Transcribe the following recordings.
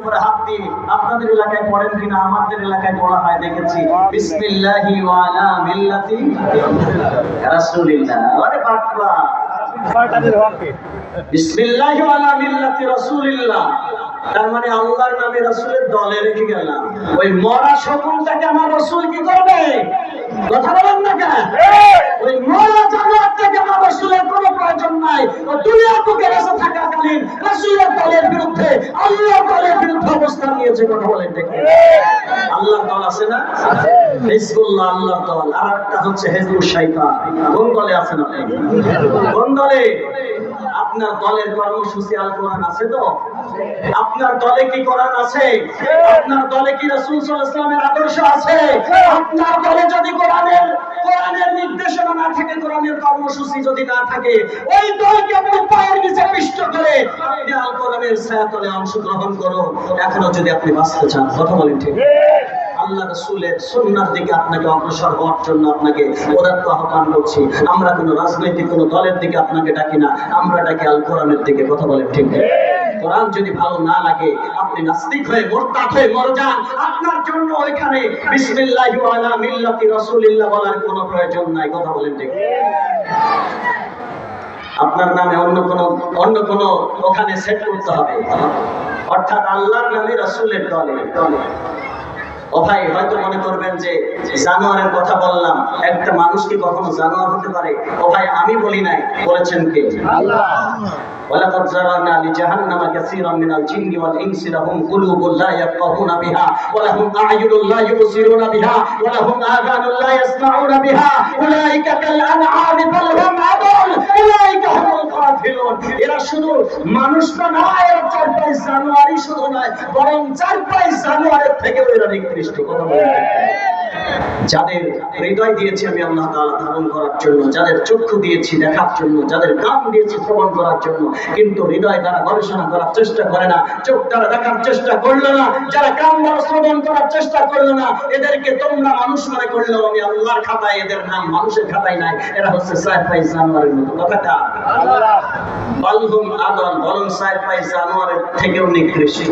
উপরে হাত দিয়ে আপনাদের এলাকায় পড়েন কিনা আমাদের এলাকায় পড়া হয় দেখেছি। বিসমিল্লাহি ওয়া আলা মিল্লাতি রাসূলিল্লাহ। আরে বাবা বিসমিল্লাহি ওয়া আলা মিল্লাতি রাসূলিল্লাহ। তার মানে আল্লাহর নামে রাসূলের দলে রেখে গেলাম। ওই মরা শকুনটাকে আমার রাসূল কি করবে? কথা বলেন না কেন? ওই মরা জানোয়ার আমার রাসূলের কোনো প্রয়োজন নাই। ও দুনিয়ার বুকে বেঁচে থাকাকালীন রাসূলের দলের বিরুদ্ধে, আল্লাহর দলের বিরুদ্ধে অবস্থান নিয়েছে, কথা বলেন ঠিক আল্লাহর দল আছে না? হিজবুল্লাহ আল্লাহর দল। আর একটা হচ্ছে হেজবুল শাইতান কোন দলে আছেন আপনি? কোন দলে? আপনার দলের কর্মসূচি আল কোরআন আছে তো? আপনার দলে কি কোরআন আছে? আপনার দলে কি রাসূল সাল্লাল্লাহু আদর্শ আছে? আপনার দলে যদি কোরআনের কোরআনের নির্দেশনা না থাকে, কোরআনের কর্মসূচি যদি না থাকে, ওই দলকে আপনি পায়ের নিচে পিষ্ট করে আপনি আল কোরআনের ছায়াতলে অংশগ্রহণ করুন। এখনও যদি আপনি বাঁচতে চান, কথা বলেন ঠিক। আল্লাহ রসুলের সুন্নার দিকে আপনাকে অগ্রসর হওয়ার জন্য আপনাকে উদাত্ত আহ্বান করছি। আমরা কোনো রাজনৈতিক, কোনো দলের দিকে আপনাকে ডাকি না। আমরা ডাকি আল কোরআনের দিকে, কথা বলেন ঠিক কোরআন যদি ভালো না লাগে, আপনি নাস্তিক হয়ে, মোরতাদ হয়ে মরে যান। আপনার জন্য ওইখানে বিসমিল্লাহি ওয়া মিল্লাতি রাসূলিল্লাহ বলার কোনো প্রয়োজন নাই, কথা বলেন ঠিক আপনার নামে অন্য কোনো অন্য কোনো ওখানে সেট করতে হবে। অর্থাৎ আল্লাহর নামে রাসূলের দলে দলে। ও ভাই হয়তো মনে করবেন যে জানোয়ারের কথা বললাম একটা মানুষ কি কখনো জানোয়ার হতে পারে ও ভাই আমি বলি নাই বলেছেন কে ولقد زرعنا لجهنم كثيرا من الجن والانس لهم قلوب لا يفقهون بها ولهم اعين لا يبصرون بها ولهم اذان لا يسمعون بها اولئك كالانعام এরা শুধু মানুষ না নয়, এরা চার পাঁচ জানুয়ারি শুধু নয়, বরং চার পাঁচ জানুয়ারির থেকে এরা নিকৃষ্ট। কথা বলতে যাদের হৃদয় দিয়েছি আমি আল্লাহ তাআলা ধারণ করার জন্য, যাদের চক্ষু দিয়েছি দেখার জন্য, যাদের কান দিয়েছি শ্রবণ করার জন্য, কিন্তু হৃদয় দ্বারা গবেষণা করার চেষ্টা করে না, চোখ দ্বারা দেখার চেষ্টা করল না, যারা কান দ্বারা শ্রবণ করার চেষ্টা করল না, এদেরকে তোমরা মানুষ মনে করলেও আমি আল্লাহর খাতায় এদের নাম মানুষের খাতায় নাই, এরা হচ্ছে সাহেব পাই জানোয়ারের মতো। কথাটা বালহুম আদল বরং সাহেব পাই জানোয়ারের থেকেও নিকৃষ্ট।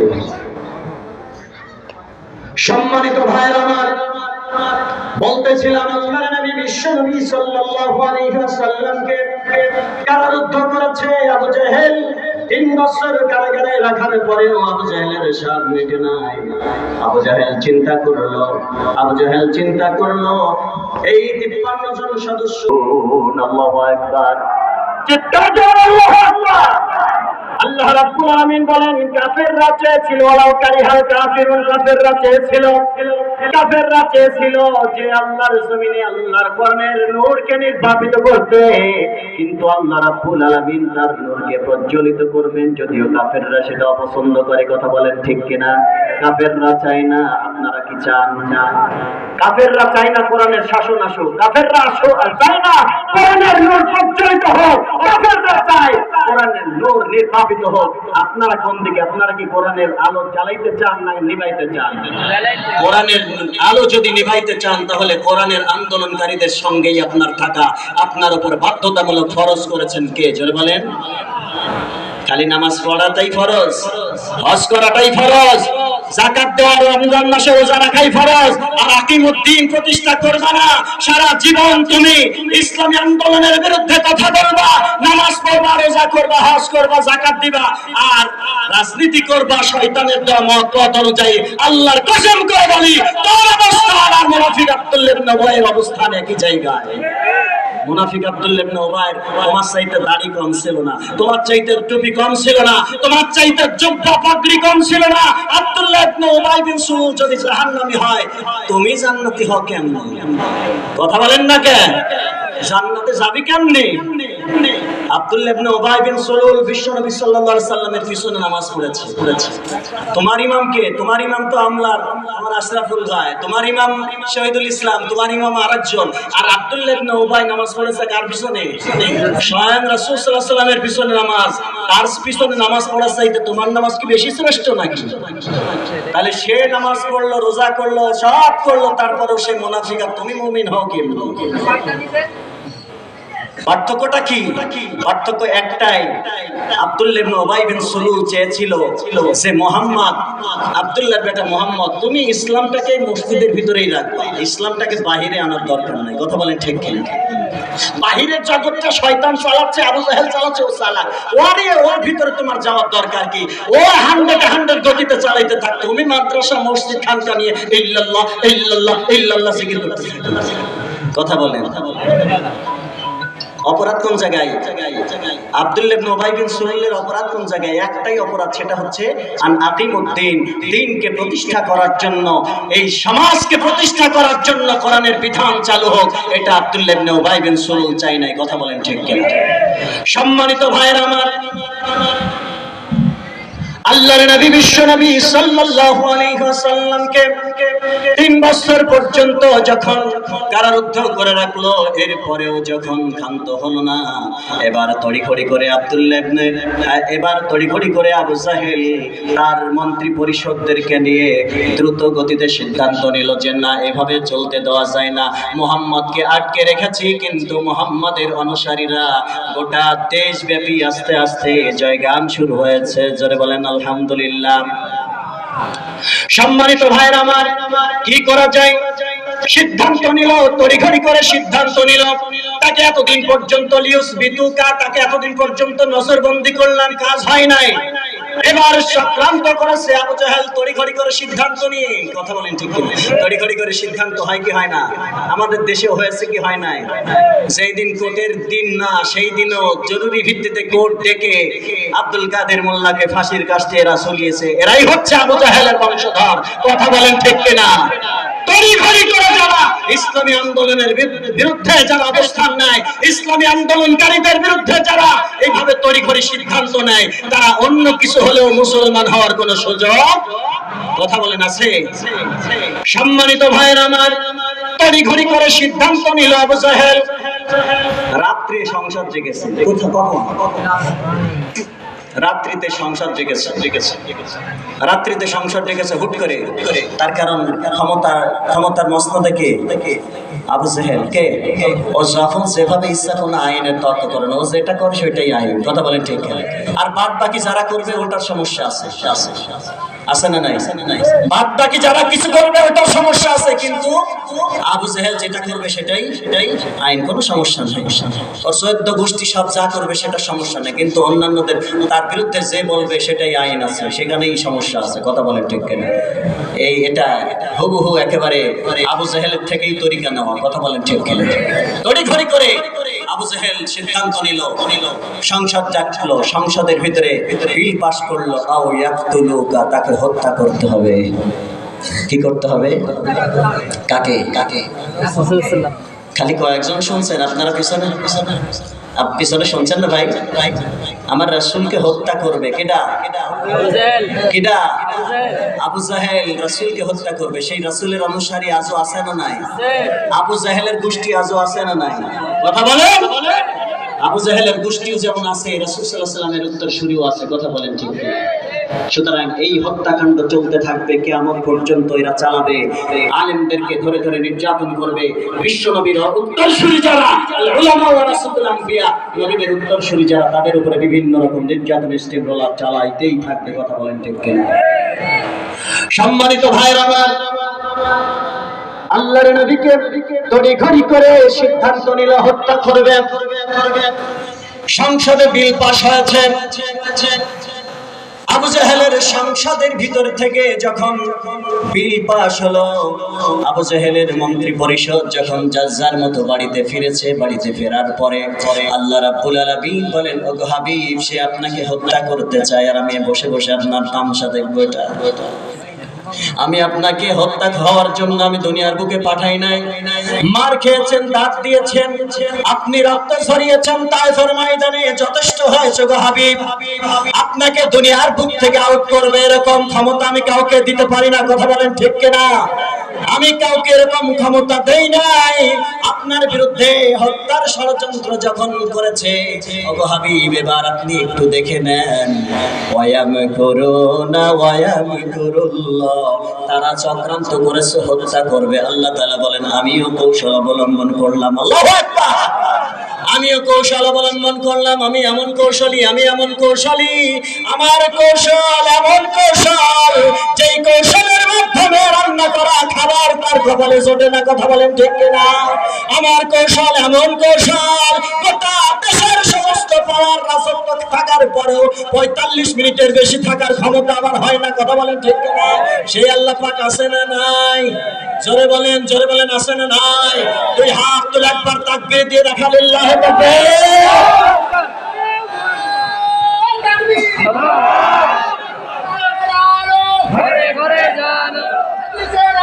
সম্মানিত ভাইয়ের আমার বলতেছিলাম আল্লাহর নবী বিশ্ব নবী সাল্লাল্লাহু আলাইহি ওয়াসাল্লামকে কারারুদ্ধ করেছে আবু জেহেল। তিন বছর কারাগারে রাখার পরেও আবু জাহেলের স্বাদ মেটে নাই। আবু জাহেল চিন্তা করল আবু জাহেল চিন্তা করল এই তিপ্পান্ন জন সদস্য আল্লাহু আকবার। চিৎকার করে আল্লাহু আকবার। আল্লাহ রাব্বুল আলামিন বলেন, কাফেররা চেয়েছিল ওয়ালাউ কারিহাল কাফিরুন কাফেররা চেয়েছিল কাফেররা চেয়েছিল যে আল্লাহর জমিনে আল্লাহর কোরআনের নূরকে নির্বাপিত করতে। কিন্তু আল্লাহ রাব্বুল আলামিন তার নূরকে প্রজ্বলিত করবেন, যদিও কাফেররা সেটা অপছন্দ করে, কথা বলেন ঠিক কিনা? কাফেররা চায় না, আপনারা কি চান? না কাফেররা চায় না কোরআনের শাসন আসুক। কাফেররা আসো চায় না, কোরআনের নূর প্রজ্বলিত হোক। কাফেররা চায় কোরআনের নূর নির্বাপিত হোক, আপনারা কোন দিকে, আপনারা কি কোরআনের আলো জ্বালাইতে চান না নিভাইতে চান? কোরআনের আলো যদি নিভাইতে চান, তাহলে কোরআনের আন্দোলনকারীদের সঙ্গেই আপনার থাকা। আপনার উপর বাধ্যতামূলক খরচ করেছেন কে? জোরে বলেন। খালি নামাজ পড়াটাই ফরজ, হজ করাটাই ফরজ জাকাত দেওয়া রমজান মাসে রোজা রাখাই ফরজ, আর আকিমুদ্দিন প্রতিষ্ঠা করবা না, সারা জীবন তুমি ইসলামী আন্দোলনের বিরুদ্ধে কথা বলবা, নামাজ পড়বা, রোজা করবা, হজ করবা জাকাত দিবা, আর রাজনীতি করবা, শয়তানের দেওয়া মত অনুযায়ী আল্লাহর কসম করে বলি, তোর অবস্থান আর মুনাফিক আব্দুল্লাহ ইবনে উবাইয়ের অবস্থান একই জায়গায়। মুনাফিক ইবনে তোমার চাইতে দাড়ি কম ছিল না, তোমার চাইতে টুপি কম ছিল না, তোমার চাইতে জুব্বা পাগড়ি কম ছিল না। আব্দুল্লাহ ইবনে উবাই বিন যদি হয়, তুমি জান্নাতি হও কেমনে? কথা বলেন না কেন জান্নাতে যাবি কেমনে? আব্দুল্লাহ পিছনে নামাজ তার পিছনে নামাজ পড়ার চাইতে তোমার নামাজ কি বেশি শ্রেষ্ঠ নাকি? তাহলে সে নামাজ পড়ল, রোজা করল, সব করল, তারপরেও সে মুনাফিক। তুমি মুমিন হও কি পার্থক্যটা কি? পার্থক্য একটাই। আব্দুল্লাহ ইবনে বিন সুলুল চেয়েছিল যে, মোহাম্মদ, আব্দুল্লাহর বেটা মোহাম্মদ, তুমি ইসলামটাকে মসজিদের ভিতরেই রাখবা। ইসলামটাকে বাহিরে আনার দরকার নাই। কথা বলেন ঠিক কিনা? বাহিরের জগৎটা শয়তান চালাচ্ছে, আবু জাহেল চালাচ্ছে, ও চালাক। ওরে, ওর ভিতরে তোমার যাওয়ার দরকার কি? ও হান্ড্রেড হান্ড্রেড গতিতে চালাইতে থাক। তুমি মাদ্রাসা, মসজিদ, খানকা নিয়ে ইল্লাল্লাহ ইল্লাল্লাহ ইল্লাল্লাহ জিকির করতে থাকো। কথা বলেন। অপরাধ কোন জায়গায়? আব্দুল্লাহ ইবনে উবাই বিন সুলাইলের অপরাধ কোন জায়গায়? একটাই অপরাধ, সেটা হচ্ছে আন আকিমুদ্দিন। দিনকে প্রতিষ্ঠা করার জন্য, এই সমাজকে প্রতিষ্ঠা করার জন্য কোরআনের বিধান চালু হোক, এটা আব্দুল্লাহ ইবনে উবাই বিন সুলুল চাই নাই, কথা বলেন ঠিক কিনা? সম্মানিত ভাইয়ের আমার, আল্লাহর নবী বিশ্ব নবী সাল্লাল্লাহু আলাইহি ওয়াসাল্লামকে তিন বছর পর্যন্ত যখন কারারুদ্ধ করে রাখল, এরপরেও যখন ক্ষান্ত হলো না, এবার তড়িঘড়ি করে আব্দুল্লাহ ইবনে এবার তড়িঘড়ি করে আবু জাহেল তার মন্ত্রী পরিষদদেরকে নিয়ে দ্রুত গতিতে সিদ্ধান্ত নিল যে, না, এভাবে চলতে দেওয়া যায় না। মোহাম্মদকে আটকে রেখেছি, কিন্তু মোহাম্মদের অনুসারীরা গোটা দেশব্যাপী আস্তে আস্তে জয়গান শুরু হয়েছে। জোরে বলেন, আলহামদুলিল্লাহ। সম্মানিত ভাইয়ের আমার, কি করা যায়? সিদ্ধান্ত নিল, তড়িঘড়ি করে সিদ্ধান্ত নিল। তাকে এতদিন পর্যন্ত লিউস বিতুকা তাকে এতদিন পর্যন্ত নজরবন্দি করলাম, কাজ হয় নাই। এবার চক্রান্ত করেছে আবু জাহেল, তড়িঘড়ি করে সিদ্ধান্ত নিয়ে। কথা বলেন ঠিক তড়িঘড়ি করে সিদ্ধান্ত হয় কি হয় না? আমাদের দেশে হয়েছে কি হয় নাই? যেই দিন কোর্টের দিন না, সেই দিনও জরুরি ভিত্তিতে কোর্ট ডেকে আব্দুল কাদের মোল্লাকে ফাঁসির কাছে এরা চলিয়েছে। এরাই হচ্ছে আবু জাহেলের বংশধর। কথা বলেন ঠিক কিনা? তড়িঘড়ি করে যারা ইসলামী আন্দোলনের বিরুদ্ধে যারা অবস্থান নেয়, ইসলামী আন্দোলনকারীদের বিরুদ্ধে যারা এইভাবে তড়িঘড়ি সিদ্ধান্ত নেয়, তারা অন্য কিছু হলেও মুসলমান হওয়ার কোনো সুযোগ কথা বলেন আছে সম্মানিত ভাইয়ের আমার তড়িঘড়ি করে সিদ্ধান্ত নিল আবু জাহেল। রাত্রে সংসার জেগেছে। রাত্রিতে সংসার জেগেছে জেগেছে রাত্রিতে সংসার জেগেছে, হুট করে তার কারণ ক্ষমতা ক্ষমতার মস্ত দেখে আবু জেহেল। কে? ও যখন যেভাবে ইচ্ছা কোনো আইনের তর্ক করে না। ও যেটা করে সেটাই আইন। কথা বলেন ঠিক আর বাদ বাকি যারা করবে, ওটার সমস্যা আছে আছে আছে। না নাই? বাদ বাকি যারা কিছু করবে সমস্যা আছে, কিন্তু আবু যেটা করবে সেটাই সেটাই আইন কোনো সমস্যা গোষ্ঠী সব যা করবে সেটা সমস্যা নেই, কিন্তু অন্যান্যদের তার বিরুদ্ধে যে বলবে সেটাই আইন আছে, সেখানেই সমস্যা আছে, কথা বলেন ঠিক এই এটা হুবহু একেবারে আবু জাহেলের থেকেই তরিকা কথা বলেন ঠিক কিনা? তড়ি ঘড়ি করে আবু জাহেল সিদ্ধান্ত নিল নিল, সংসদ ডাকলো, সংসদের ভিতরে বিল পাশ করল, আও ইয়াকতুলুকা, তাকে হত্যা করতে হবে। কি করতে হবে? কাকে? কাকে? খালি কয়েকজন শুনছেন? আপনারা পিছনে পিছনে শুনছেন না ভাই? আমার রাসূলকে হত্যা করবে। কেডা? কেডা? আবু জাহেল রাসূলকে হত্যা করবে। সেই রাসূলের অনুসারী আজও আছে না নাই? আবু জাহেলের গোষ্ঠী আজও আছে না নাই? কথা বলেন? আবু জাহেলের গোষ্ঠীও যেমন আছে, রাসূল আলাইহি সাল্লামের উত্তরসূরিও আছে। কথা বলেন ঠিক? সুতরাং এই হত্যাকাণ্ড চলতে থাকবে, কেয়ামত পর্যন্ত এরা চালাবে। আলেমদেরকে ধরে ধরে নির্যাতন করবে। বিশ্ব নবীর উত্তরসূরি যারা নবীদের যারা, তাদের উপরে বিভিন্ন রকম নির্যাতন চালাইতেই থাকবে, কথা বলেন ঠিক কিনা? সম্মানিত আমার আল্লাহর নবীকে করে সিদ্ধান্ত নিল হত্যা করবে সংসদে বিল পাশ হয়েছে। আবু জাহেলের সংসদের ভিতর থেকে যখন বিল পাশ হলো, আবু জাহেলের মন্ত্রী পরিষদ যখন যার মতো বাড়িতে ফিরেছে, বাড়িতে ফেরার পরে পরে আল্লাহ রাব্বুল আলামিন বলেন, ওগো হাবিব, সে আপনাকে হত্যা করতে চায় আর আমি বসে বসে আপনার তামসা দেখব এটা। আমি আপনাকে হত্যা হওয়ার জন্য আমি দুনিয়ার বুকে পাঠাই নাই। মার খেয়েছেন, দাঁত দিয়েছেন, আপনি রক্ত ঝরিয়েছেন তাইফের ময়দানে যথেষ্ট আপনাকে দুনিয়ার বুক থেকে আউট করবে এরকম ক্ষমতা আমি কাউকে দিতে পারি না, কথা বলেন ঠিক কিনা? আমি কাউকে এরকম ক্ষমতা দেই নাই। আপনার বিরুদ্ধে হত্যার ষড়যন্ত্র যখন করেছে, ওগো হাবিব, এবার আপনি একটু দেখে নেন। ওয়ায়াম করো না ওয়ায়াম করুল্লাহ। তারা চক্রান্ত করেছে, হত্যা করবে। আল্লাহ তাআলা বলেন, আমিও কৌশল অবলম্বন করলাম। আল্লাহু আমিও কৌশল অবলম্বন করলাম, আমি এমন কৌশলী, আমি এমন কৌশলী। আমার কৌশল এমন কৌশল যে কৌশলের মাধ্যমে রান্না করা খাবার তার কপালে জোটে না, কথা বলেন ঠিক না আমার কৌশল এমন কৌশল পাওয়ার রাজত্ব থাকার পরেও পঁয়তাল্লিশ মিনিটের বেশি থাকার ক্ষমতা আমার হয় না, কথা বলেন ঠিক কিনা? সেই আল্লাহ পাক আছে না নাই? জোরে বলেন জোরে বলেন, আছে না নাই? তুই হাত তুলে একবার তাকবীর দিয়ে দেখা লিল্লাহ ঘরে ঘরে যান কিসের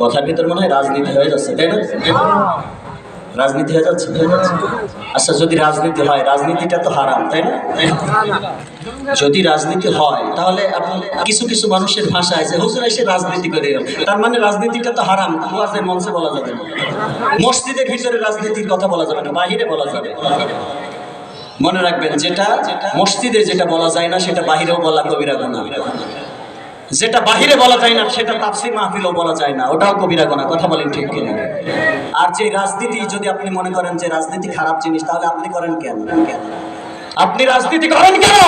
কথার ভিতর মনে হয় রাজনীতি হয়ে যাচ্ছে, তাই না? রাজনীতি হয়ে যাচ্ছে আচ্ছা যদি রাজনীতি হয়, রাজনীতিটা তো হারাম, তাই না? যদি রাজনীতি হয়, তাহলে কিছু কিছু মানুষের ভাষায় যে, হুজুর, এসে রাজনীতি করে তার মানে রাজনীতিটা তো হারাম মঞ্চে বলা যাবে না। মসজিদের ভিতরে রাজনীতির কথা বলা যাবে না, বাহিরে বলা যাবে মনে রাখবেন, যেটা মসজিদে যেটা বলা যায় না, সেটা বাহিরেও বলা কবিরা গোনা। যেটা বাহিরে বলা যায় না, সেটা তাপসি মাহফিলও বলা যায় না, ওটাও কবিরা গোনা, কথা বলেন ঠিক কিনা? আর যে রাজনীতি, যদি আপনি মনে করেন যে রাজনীতি খারাপ জিনিস, তাহলে আপনি করেন কেন? আপনি রাজনীতি করেন কেন?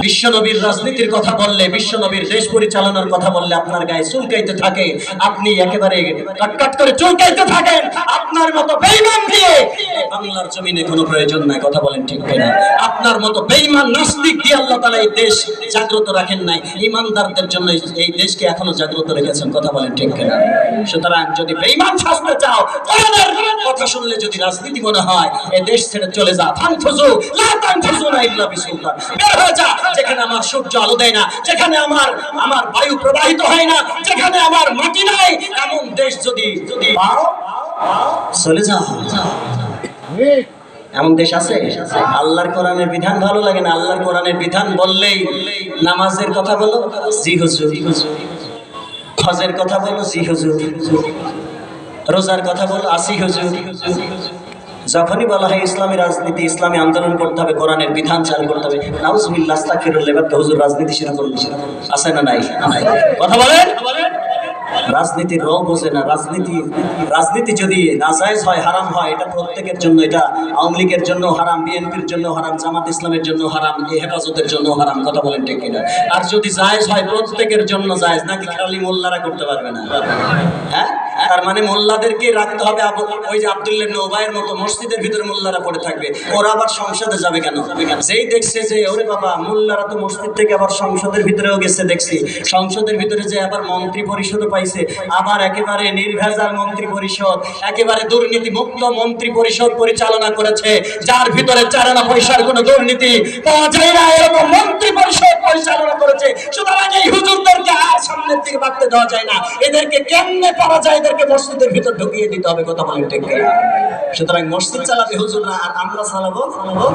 বিশ্বনবীর রাজনীতির কথা বললে, বিশ্বনবীর দেশ পরিচালনার কথা বললে আপনার গায়ে চুলকাইতে থাকে। আপনি একেবারে কাটকাট করে চুলকাইতে থাকেন। আপনার মতো বেঈমান দিয়ে বাংলার জমিনে কোনো প্রয়োজন নাই, কথা বলেন ঠিক কিনা? আপনার মতো বেঈমান নাস্তিক দিয়ে আল্লাহ তাআলা এই দেশ জাগ্রত রাখেন নাই। ইমানদারদের জন্য এই- দেশকে এখনও জাগ্রত রেখেছেন, কথা বলেন ঠিক কিনা? সুতরাং যদি বেঈমান শাস্তে চাও কথা শুনলে যদি রাজনীতি মনে হয় এই দেশ ছেড়ে চলে যা। ফানফুজু লা তানফুজু না ইল্লা বিসুলতান। বের হয়ে যা। যেখানে আমার সূর্য আলো দেয় না, যেখানে আমার আমার বায়ু প্রবাহিত হয় না, যেখানে আমার মাটি নাই, এমন দেশ যদি যদি চলে যাও। এমন দেশ আছে? আল্লাহর কোরআনের বিধান ভালো লাগে না, আল্লাহর কোরআনের বিধান বললেই নামাজের কথা বলো, জি হুজুর। হজের কথা বলো, জি হুজুর। রোজার কথা বলো, আসি হুজুর। যখনই বলা হয় ইসলামী রাজনীতি, ইসলামী আন্দোলন করতে হবে, কোরআনের বিধান চালু করতে হবে, নাউজুবিল্লাহ আস্তাগফিরুল্লাহ এবার তো হুজুর রাজনীতি শুরু করুন আছে না নাই? কথা বলেন? রাজনীতির রং বোঝে না। রাজনীতি রাজনীতি যদি নাজায়েজ হয়, হারাম হয়, এটা প্রত্যেকের জন্য, এটা আওয়ামী লীগের জন্য হারাম, বিএনপির জন্য হারাম, জামাত ইসলামের জন্য হারাম, এই হেফাজতের জন্য হারাম, কথা বলেন ঠিক কিনা? আর যদি জায়েজ হয়, প্রত্যেকের জন্য জায়েজ, নাকি খালি মোল্লারা করতে পারবে না? হ্যাঁ? তার মানে মোল্লাদেরকে রাখতে হবে ওই যে আব্দুল্লাহ নৌবাইয়ের মতো মসজিদের ভিতরে মোল্লারা পড়ে থাকবে। ওরা আবার সংসদে যাবে কেন? যেই দেখছে যে, ওরে বাবা, মোল্লারা তো মসজিদ থেকে আবার সংসদের ভিতরেও গেছে, দেখছি। সংসদের ভিতরে যে আবার মন্ত্রী পরিষদও পাইছে, আবার একেবারে নির্ভেজাল মন্ত্রী পরিষদ, একেবারে দুর্নীতি মুক্ত মন্ত্রী পরিষদ পরিচালনা করেছে, যার ভিতরে চারানা পয়সার কোনো দুর্নীতি পাওয়া যায় না, এরকম মন্ত্রী পরিষদ পরিচালনা করেছে। সুতরাং এই হুজুরদেরকে আর সামনের দিকে বাড়তে দেওয়া যায় না। এদেরকে কেমনে পারা যায়? এদেরকে মসজিদের ভিতর ঢুকিয়ে দিতে হবে, কথা বলেন ঠিক সুতরাং মসজিদ চালাবে হুজুররা, আর আমরা চালাবো? চালাবো?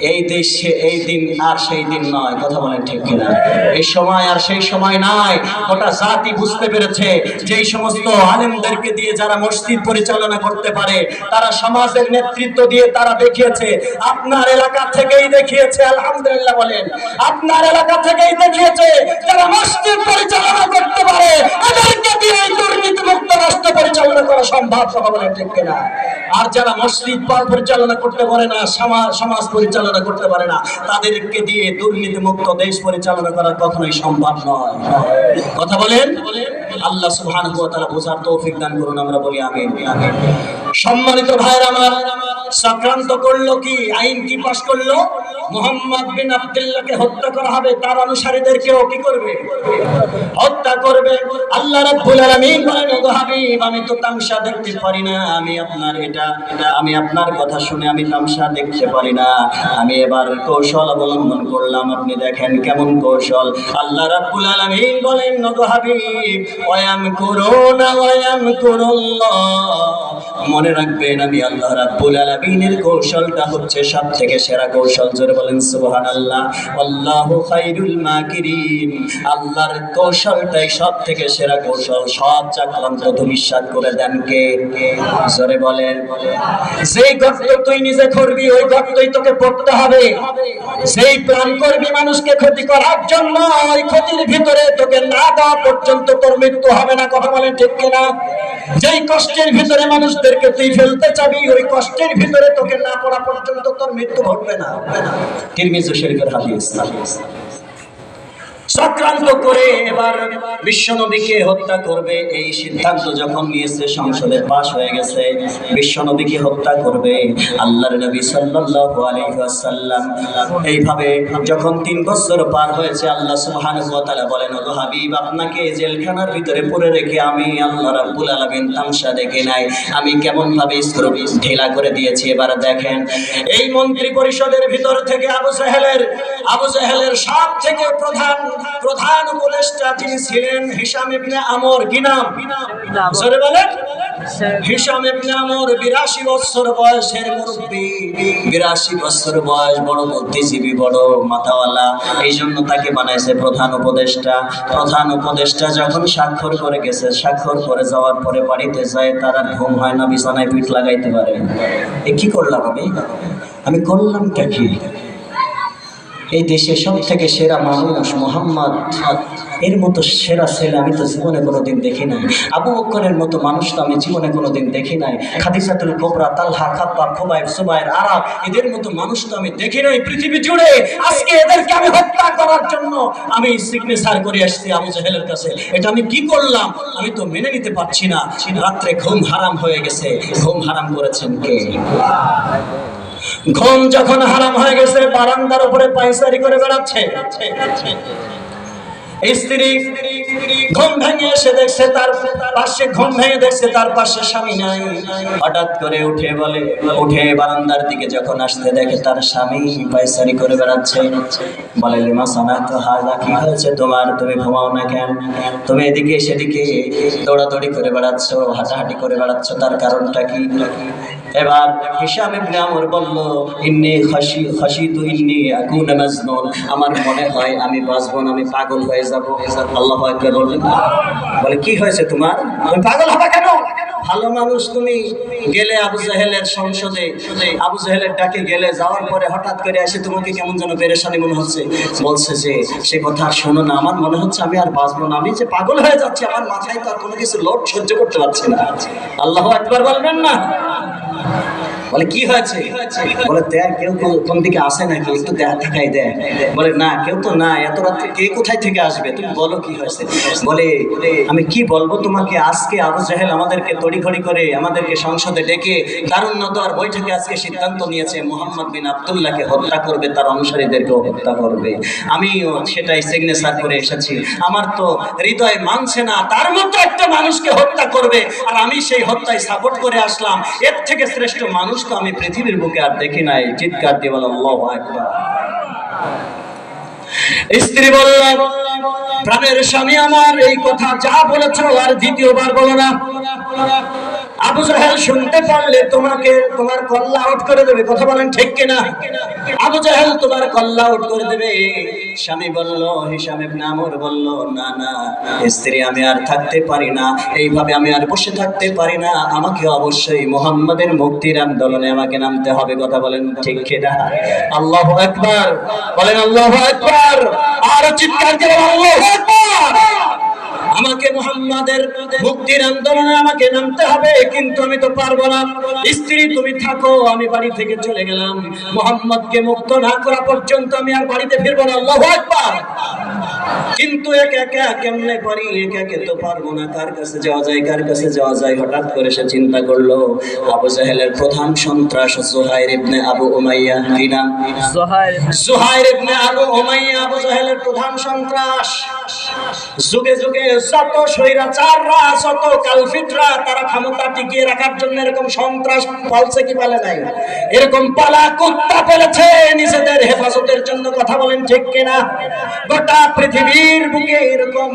এই দেশে এই দিন আর সেই দিন নয়, কথা বলেন ঠিক কিনা? এই সময় আর সেই সময় নয়, গোটা জাতি বুঝতে পেরেছে যে সমস্ত আলেমদেরকে দিয়ে যারা মসজিদ পরিচালনা করতে পারে, তারা সমাজের নেতৃত্ব দিয়ে তারা দেখিয়েছে। আপনার এলাকা থেকেই দেখিয়েছে, আলহামদুলিল্লাহ বলেন। আপনার এলাকা থেকেই দেখিয়েছে, যারা মসজিদ পরিচালনা করতে পারে এদেরকে দিয়ে দুর্নীতি মুক্ত রাষ্ট্র পরিচালনা করা সম্ভব, কথা বলেন ঠিক কিনা? আর যারা মসজিদ পর- পরিচালনা করতে পারে না, সমাজ সমাজ পরিচালনা করতে পারে না। তাদেরকে দিয়ে দুর্নীতি মুক্ত দেশ পরিচালনা করা কখনোই সম্ভব নয়। কথা বলেন? আল্লাহ ওয়া তাআলা বোঝার তৌফিক দান করুন, আমরা বলি আমি সম্মানিত ভাইরা আমার সক্রান্ত করল কি? আইন কি পাশ করল? মোহাম্মদ বিন আব্দুল্লাহকে হত্যা করা হবে, তার অনুসারীদেরকেও কি করবে? হত্যা করবে। আল্লাহ রাব্বুল আলামিন বলেন হাবিব, আমি তো তামসা দেখতে পারি না, আমি আপনার এটা এটা, আমি আপনার কথা শুনে আমি তামসা দেখতে পারি না। আমি এবার কৌশল অবলম্বন করলাম, আপনি দেখেন কেমন কৌশল। আল্লাহ রাব্বুল আলামিন বলেন, ওগো হাবিব ওয়াম কুরুনা ওয়াম কুরুল্লাহ। মনে রাখবেন, আমি আল্লাহ রাব্বুল আলামিনের কৌশলটা হচ্ছে সব থেকে সেরা কৌশল। জোরে বলেন, সুবহানাল্লাহ। আল্লাহু খাইরুল মাকিরিন। আল্লাহর কৌশলটাই সব থেকে সেরা কৌশল। সব চাকরান্ত ধূলিসাৎ করে দেন কে? জোরে বলেন। যেই গর্ত তুই নিজে করবি, ওই গর্তই তোকে পড়তে হবে। সেই প্ল্যান করবি মানুষকে ক্ষতি করার জন্য, ওই ক্ষতির ভিতরে তোকে না দেওয়া পর্যন্ত তোর মৃত্যু হবে না। কথা বলেন ঠিক কিনা? যেই কষ্টের ভিতরে মানুষদেরকে তুই ফেলতে চাবি, ওই কষ্টের ভিতরে তোকে না পড়া পর্যন্ত তোর মৃত্যু ঘটবে না। তিরমিজু শরীফের হাদিস। চক্রান্ত করে এবার বিশ্বনবীকে হত্যা করবে। এই সিদ্ধান্ত যখন নিয়েছে, সংসদে পাশ হয়ে গেছে। বিশ্বনবীকে হত্যা করবে আল্লাহর নবী সাল্লাল্লাহু আলাইহি ওয়াসাল্লাম। এইভাবে যখন তিন বছর পার হয়েছে, আল্লাহ সুবহানাহু ওয়া তাআলা বলেন, ওগো হাবিব, আপনাকে জেলখানার ভিতরে পড়ে রেখে আমি আল্লাহ রাব্বুল আলামিন তামসা দেখে নাই। আমি কেমন ভাবে স্ক্রু ঢিলা করে দিয়েছি? এবার দেখেন, এই মন্ত্রী পরিষদের ভিতর থেকে আবু সাহেলের আবু সাহেলের সব থেকে প্রধান প্রধান উপদেষ্টা যিনি ছিলেন হিসাম ইবনে আমর, কি নাম? জোরে বলেন। হিসাম আমর 82 বছর বয়সের মুরব্বী। 82 বছর বয়স, বড় বুদ্ধিজীবী, বড় মাথাওয়ালা। এই জন্য তাকে বানাইছে প্রধান উপদেষ্টা। প্রধান উপদেষ্টা যখন স্বাক্ষর করে গেছে, স্বাক্ষর করে যাওয়ার পরে বাড়িতে যায়, তার ঘুম হয় না, বিছানায় পিঠ লাগাইতে পারে এ কি করলাম আমি? আমি করলামটা কি? এই দেশে সব থেকে সেরা মানুষ মোহাম্মদ এর মতো সেরা ছেলে আমি তো জীবনে কোনোদিন দেখি নাই। আবু বকরের মতো মানুষ তো আমি জীবনে কোনোদিন দেখি নাই। খাদিজাতুল কোবরা, তালহা, খাব্বা, খোবাইব সুবাইর আরাব, এদের মতো মানুষ তো আমি দেখি নাই পৃথিবী জুড়ে। আজকে এদেরকে আমি হত্যা করার জন্য আমি সিগনেচার করে আসছি আবু জাহেলের কাছে। এটা আমি কি করলাম? আমি তো মেনে নিতে পারছি না। রাত্রে ঘুম হারাম হয়ে গেছে। ঘুম হারাম করেছেন কে? ঘুম যখন হারাম হয়ে গেছে, বারান্দার উপরে করে বেড়াচ্ছে। পায়সারি করে বেড়াচ্ছে। তোমার? তুমি ঘুমাও না কেন? তুমি এদিকে, সেদিকে দৌড়াদৌড়ি করে বেড়াচ্ছ, হাঁটাহাঁটি করে বেড়াচ্ছ, তার কারণটা কি? এবার হিসাম ইবনে আমর বলল, ইন্নি খাসি খাসিতু ইন্নি আকুন মাজনুন। আমার মনে হয় আমি বাঁচবো না, আমি পাগল হয়ে যাব। আল্লাহ আকবার বললেন, বলে, কি হয়েছে তোমার? তুমি পাগল হবে কেন? ভালো মানুষ তুমি। গেলে আবু জাহেলের সংসদে, আবু জাহেলের ডাকে গেলে যাওয়ার পরে হঠাৎ করে এসে তোমাকে কেমন যেন পেরেশানি মনে হচ্ছে। বলছে যে, সে কথা শোনো না। আমার মনে হচ্ছে আমি আর বাঁচবো না। আমি যে পাগল হয়ে যাচ্ছি, আমার মাথায় তো আর কোনো কিছু লোড সহ্য করতে পারছি না। আল্লাহ একবার বলবেন না। বলে, কি হয়েছে? বলে, দেখ, কেউ কোন দিকে আসে নাকি একটু দেখা দেখাই দেয়। বলে, না, কেউ তো না, এত রাত্রে কে কোথায় থেকে আসবে? তুমি বলো কি হয়েছে? বলে, আমি কি বলব তোমাকে? আজকে আবু জাহেল আমাদেরকে তড়িঘড়ি করে আমাদেরকে সংসদে ডেকে দারুণ আর বৈঠকে আজকে সিদ্ধান্ত নিয়েছে, মোহাম্মদ বিন আবদুল্লাহকে হত্যা করবে, তার অনুসারীদেরকেও হত্যা করবে। আমিও সেটাই সিগনেচার করে এসেছি। আমার তো হৃদয় মানছে না, তার মতো একটা মানুষকে হত্যা করবে। আর আমি সেই হত্যায় সাপোর্ট করে আসলাম। এর থেকে শ্রেষ্ঠ মানুষ তো আমি পৃথিবীর বুকে আর দেখি নাই। চিৎকার দিয়ে বলো, আল্লাহ আকবার। স্ত্রী বলল, প্রাণের স্বামী আমার এই কথা যা বলেছ আর দ্বিতীয়বার বলো না। আবু জাহেল শুনতে পারলে তোমাকে তোমার কল্লা আউট করে দেবে। কথা বলেন ঠিক কিনা? আবু জাহেল তোমার কল্লা আউট করে দেবে। স্বামী বলল, হিসাম ইবনে আমর বলল, না না, স্ত্রী আমি আর থাকতে পারি না। এইভাবে আমি আর বসে থাকতে পারি না। আমাকে অবশ্যই মোহাম্মদের মুক্তির আন্দোলনে আমাকে নামতে হবে। কথা বলেন ঠিক কিনা? আল্লাহু আকবার। বলেন, আল্লাহু আকবার। আর চিৎকার করে আল্লাহু আকবার। আমাকে মোহাম্মদের মুক্তির আন্দোলনে আমাকে নামতে হবে, কিন্তু আমি তো পারব না। স্ত্রী, তুমি থাকো, আমি বাড়ি থেকে চলে গেলাম। মোহাম্মদকে মুক্ত না করা পর্যন্ত আমি আর বাড়িতে ফিরবো না। আল্লাহ একবার কিন্তু একা একা কেমনে পারি? একা একে তো পারব না। কার কাছে যাওয়া যায় কার কাছে যাওয়া যায়? হঠাৎ করে সে চিন্তা করল আবু জাহেলের প্রধান সন্ত্রাস জোহাইর ইবনে আবু উমাইয়া। কি নাম? জুহাইর। ইবনে আবু উমাইয়া আবু জাহেলের প্রধান সন্ত্রাস। যুগে যুগে যত স্বৈরাচাররা যত কালফিটরা তারা ক্ষমতা টিকিয়ে রাখার জন্য এরকম সন্ত্রাস পালছে কি পালে নাই? এরকম পালা কুত্তা পেলেছে নিজেদের হেফাজতের জন্য কথা বলেন ঠিক কিনা? গোটা পৃথিবী পৃথিবীর বুকে এরকম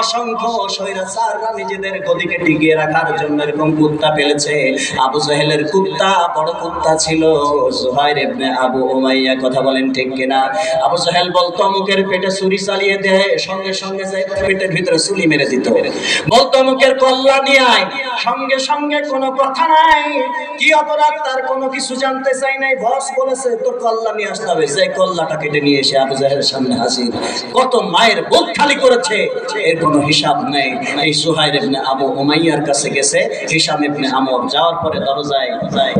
অসংখ্য স্বৈরাচাররা নিজেদের গদিকে টিকিয়ে রাখার জন্য এরকম কুত্তা পেলেছে। আবু জাহেলের কুত্তা, বড় কুত্তা ছিল। জুহাইর ইবনে আবু উমাইয়া, কথা বলেন ঠিক কিনা? আবু জাহেল বলতো, মুখের পেটে ছুরি চালিয়ে দেয় সঙ্গে সঙ্গে যাই পেটের ভিতরে চুলি মেরে দিত। বলতো, মুখের কল্লা নিয়ে সঙ্গে সঙ্গে কোনো কথা নাই। কি অপরাধ, তার কোনো কিছু জানতে চাই নাই। বস বলেছে, তোর কল্লা নিয়ে আসতে হবে। যে কল্লাটা কেটে নিয়ে এসে আবু জাহেলের সামনে হাজির। কত মায়ের বুক খালি করেছে। এর কোনো হিসাব নেই। এই সুহাইর ইবনে আবু উমাইয়ার কাছে গেছে। হিসাম ইবনে আমর যাওয়ার পরে দরজায় যায়।